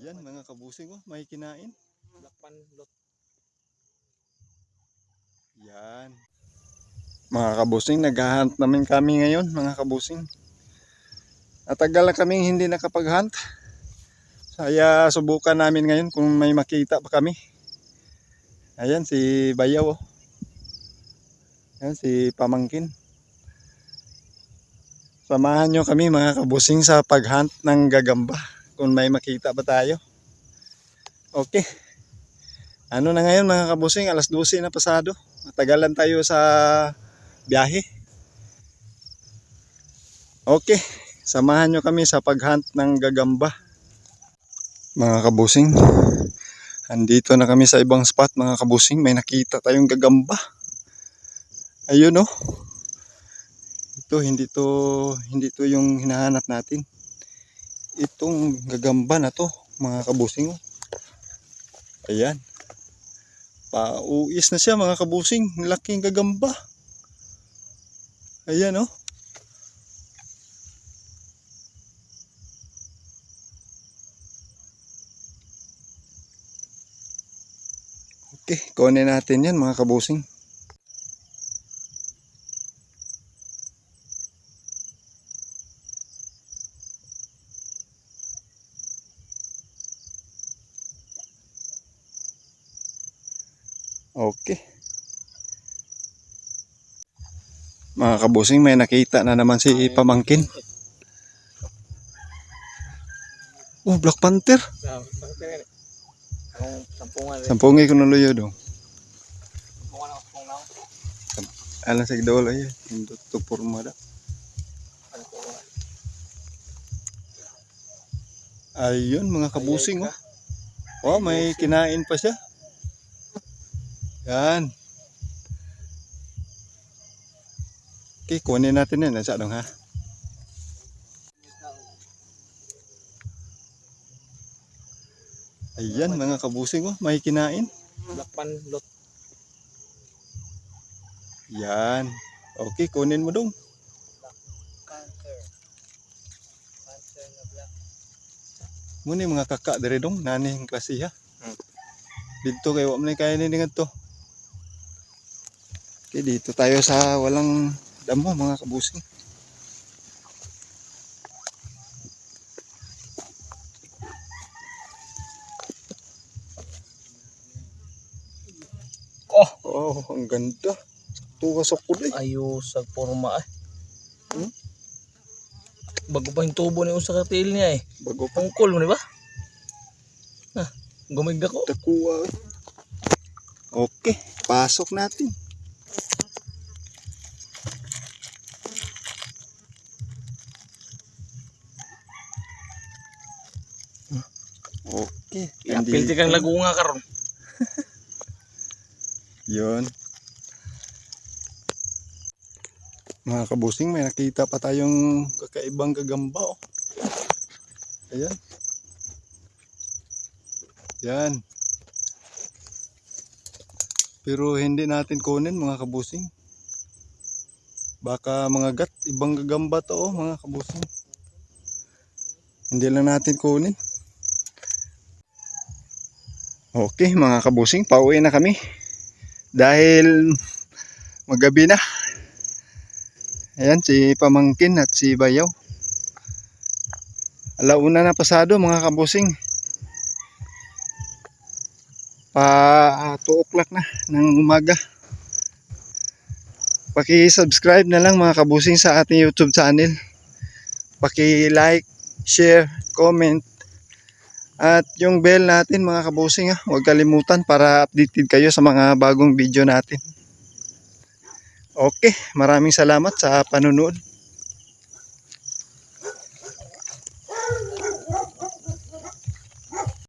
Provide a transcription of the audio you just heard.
Yan mga kabusing oh, may kinain. Black pan lot. Yan. Mga kabusing, naghahunt namin kami ngayon, mga kabusing. Natagal na kaming hindi nakapag-hunt. Kaya subukan namin ngayon kung may makita pa kami. Ayan si Bayaw oh. Ayan si Pamangkin. Samahan nyo kami mga kabusing sa pag-hunt ng gagamba. Kung may makita ba tayo. Okay. Ano na ngayon mga kabusing, alas 12 na pasado. Matagalan tayo sa biyahe. Okay, samahan nyo kami sa paghunt ng gagamba. Mga kabusing, andito na kami sa ibang spot mga kabusing. May nakita tayong gagamba. Ayun oh. Ito, hindi to, hindi to yung hinahanap natin. Itong gagamba na to, mga kabusing. Ayan. Pauis na siya mga kabusing. Laking gagamba. Ayan oh. Okay, kunin natin yan mga kabusing. Okay. Mga kabusing, may nakita na naman si Pamangkin. Oh, Black Panther. Sa bakit Ang sampungan rin. Sampungay ko ng luyo do. Alam sa idolo ay hindi to porma da. Ayun mga kabusing oh. Oh, may kinain pa siya. Yan. Okay, kunin natin yan. Nasa dong ha. Ayan mga kabusing oh, may kinain. Black pan lot. Yan. Okay, kunin mo dong. Muna yung mga kaka dire dong, naning klase ha. Hmm. Dito kayo, wala kaya niningan to. Okay, dito tayo sa walang damo mga kabusing. Oh! Oh, ang ganda. Tuwa sa kulay. Ayos sa forma eh. Hmm? Bago pa yung tubo ni usa ka tail niya eh. Bago pa. Pungkol mo ni ba? Ah, gumig ako. Takuha. Okay, pasok natin. Okay. Apil kang lagunga karon. Yun. Mga kabusing, may nakita pa tayong kakaibang gagamba. Oh. Ayan. Yan. Pero hindi natin kunin mga kabusing. Baka mga gat, ibang gagamba to oh, mga kabusing. Hindi lang natin kunin. Okay mga kabusing, pauwi na kami dahil magabi na. Ayan si Pamangkin at si Bayaw. Alauna na pasado mga kabusing. Pa 2 o'clock na ng umaga. Paki-subscribe na lang mga kabusing sa ating YouTube channel. Paki-like, share, comment at yung bell natin mga kabusing ha, huwag kalimutan para updated kayo sa mga bagong video natin. Okay, maraming salamat sa panunood.